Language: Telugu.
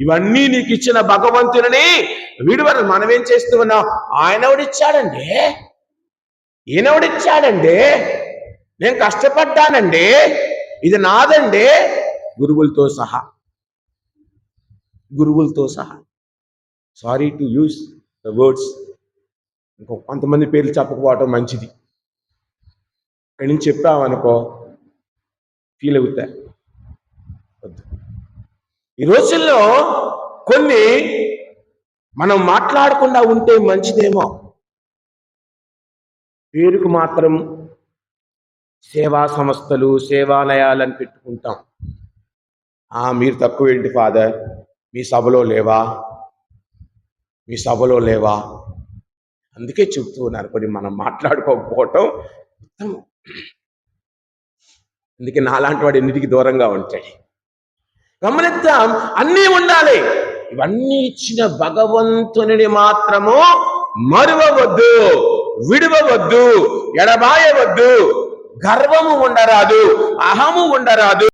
ఇవన్నీ నీకు ఇచ్చిన భగవంతుని విడువరు మనం ఏం చేస్తూ ఉన్నాం? ఆయనవడిచ్చాడండి? ఈయనవడిచ్చాడండి? నేను కష్టపడ్డానండి. ఇది నాదండి. గురువులతో సహా. గురువులతో సహా. Sorry to use the words ఇంకో కొంతమంది పేర్లు చెప్పకపోవటం మంచిది. ఇక్కడి నుంచి చెప్పామనుకో ఫీల్ అవుతాయి. ఈ రోజుల్లో కొన్ని మనం మాట్లాడకుండా ఉంటే మంచిదేమో. పేరుకు మాత్రం సేవా సంస్థలు సేవాలయాలని పెట్టుకుంటాం. ఆ మీరు తక్కువ ఏంటి ఫాదర్? మీ సభలో లేవా? మీ సభలో లేవా? అందుకే చెప్తూ ఉన్నారు. కొన్ని మనం మాట్లాడుకోకపోవటం ఉత్తమం. అందుకే నాలాంటి వాడు ఎన్నిటికి దూరంగా ఉంటాయి గమనిద్దాం అన్నీ ఉండాలి. ఇవన్నీ ఇచ్చిన భగవంతుని మాత్రము మరువవద్దు విడవవద్దు ఎడబాయవద్దు. గర్వము ఉండరాదు అహము ఉండరాదు.